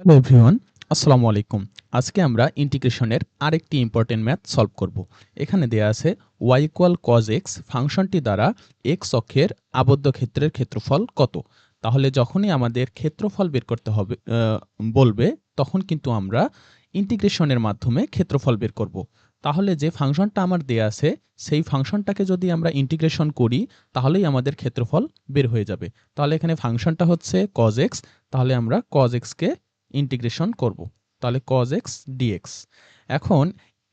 Hello everyone আসসালামু আলাইকুম। আজকে আমরা ইন্টিগ্রেশনের আরেকটি ইম্পর্টেন্ট ম্যাথ সলভ করব। এখানে দেয়া আছে ওয়াই ইকুয়াল কজ এক্স ফাংশনটি দ্বারা এক্স অক্ষের আবদ্ধ ক্ষেত্রের ক্ষেত্রফল কত। তাহলে যখনই আমাদের ক্ষেত্রফল বের করতে হবে বলবে, তখন কিন্তু আমরা ইন্টিগ্রেশনের মাধ্যমে ক্ষেত্রফল বের করব। তাহলে যে ফাংশনটা আমার দেয়া আছে, সেই ফাংশনটাকে যদি আমরা ইন্টিগ্রেশন করি, তাহলেই আমাদের ক্ষেত্রফল বের হয়ে যাবে। তাহলে এখানে ফাংশনটা হচ্ছে কজ এক্স তাহলে আমরা কজ এক্সকে ইন্টিগ্রেশন করব। তাহলে কজ এক্স ডিএক্স এখন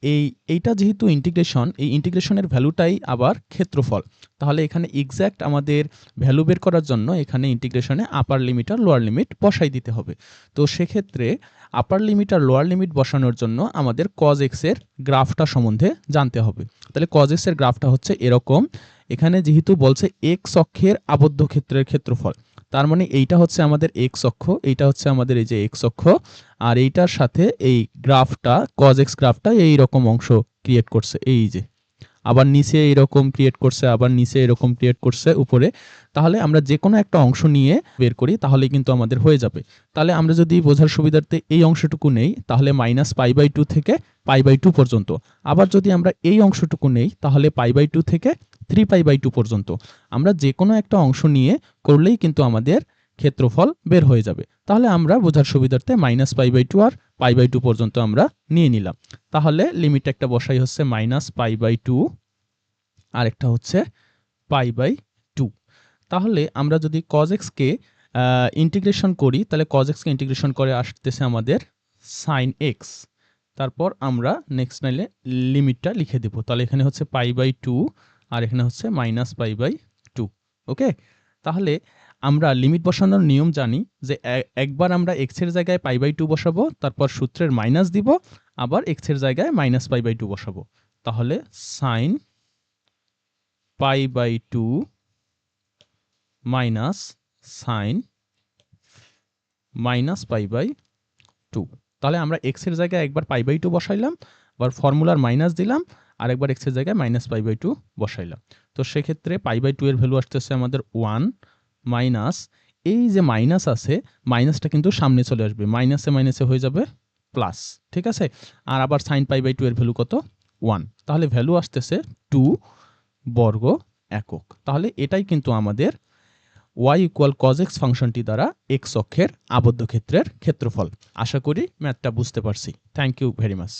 এই, এইটা যেহেতু ইন্টিগ্রেশন এই ইন্টিগ্রেশনের ভ্যালুটাই আবার ক্ষেত্রফল। তাহলে এখানে এক্স্যাক্ট আমাদের ভ্যালু বের করার জন্য এখানে ইন্টিগ্রেশনে আপার লিমিট আর লোয়ার লিমিট বসাই দিতে হবে। তো সেক্ষেত্রে আপার লিমিট আর লোয়ার লিমিট বসানোর জন্য আমাদের কজ এক্সের গ্রাফটা সম্বন্ধে জানতে হবে। তাহলে কজ এক্সের গ্রাফটা হচ্ছে এরকম। এখানে যেহেতু বলছে এক্স অক্ষের আবদ্ধ ক্ষেত্রের ক্ষেত্রফল তার মানে এইটা হচ্ছে আমাদের এক্স অক্ষ, এইটা হচ্ছে আমাদের এই যে এক্স অক্ষ, আর এইটার সাথে এই গ্রাফটা কজ এক্স গ্রাফটা এই রকম অংশ ক্রিয়েট করছে, এই যে। আবার নিচে এরকম ক্রিয়েট করছে, আবার নিচে এরকম ক্রিয়েট করছে উপরে, তাহলে আমরা যে কোনো একটা অংশ নিয়ে বের করি, তাহলে কিন্তু আমাদের হয়ে যাবে। তাহলে আমরা যদি বোঝার সুবিধার্থে এই অংশটুকু নেই, তাহলে মাইনাস পাই বাই টু থেকে পাই বাই টু পর্যন্ত। আবার যদি আমরা এই অংশটুকু নেই, তাহলে পাই বাই টু থেকে থ্রি পাই বাই টু পর্যন্ত। আমরা যে কোনো একটা অংশ নিয়ে করলেই কিন্তু আমাদের ক্ষেত্রফল বের হয়ে যাবে। তাহলে আমরা বোঝার সুবিধার্থে মাইনাস পাই বাই টু আর পাই বাই টু পর্যন্ত আমরা নিয়ে নিলাম। তাহলে লিমিট একটা বসাই হচ্ছে মাইনাস পাই বাই টু আর একটা হচ্ছে পাই বাই টু তাহলে আমরা যদি কজ এক্সকে ইন্টিগ্রেশন করি, তাহলে কজ এক্সকে ইন্টিগ্রেশন করে আসতেছে আমাদের সাইন এক্স তারপর আমরা নেক্সট নাইলে লিমিটটা লিখে দেবো। তাহলে এখানে হচ্ছে পাই বাই টু আর এখানে হচ্ছে minus pi by two okay তাহলে আমরা লিমিট বসানোর নিয়ম জানি যে একবার আমরা এক্সের জায়গায় পাই বাই টু বসাবো, তারপর সূত্রের মাইনাস দিব, আবার এক্সের জায়গায় মাইনাস পাই বাই টু বসাবো। তাহলে sine pi by two minus sine minus pi by two তাহলে আমরা এক্সের জায়গায় একবার পাই বাই টু বসাইলাম, আবার ফর্মুলার মাইনাস দিলাম, আর একবার এক্সের জায়গায় মাইনাস পাই বাই টু বসাইলাম। তো সেক্ষেত্রে পাই বাই টু এর ভ্যালু আসতেছে আমাদের ওয়ান মাইনাস, এই যে মাইনাস আছে, মাইনাসটা কিন্তু সামনে চলে আসবে। মাইনাসে মাইনাসে হয়ে যাবে প্লাস ঠিক আছে? আর আবার সাইন পাই বাই টু এর ভ্যালু কত? ওয়ান তাহলে ভ্যালু আসতেছে টু বর্গ একক। তাহলে এটাই কিন্তু আমাদের ওয়াই ইকুয়াল কজ এক্স ফাংশনটি দ্বারা এক্স অক্ষের আবদ্ধ ক্ষেত্রের ক্ষেত্রফল। আশা করি ম্যাথটা বুঝতে পারছি। Thank you very much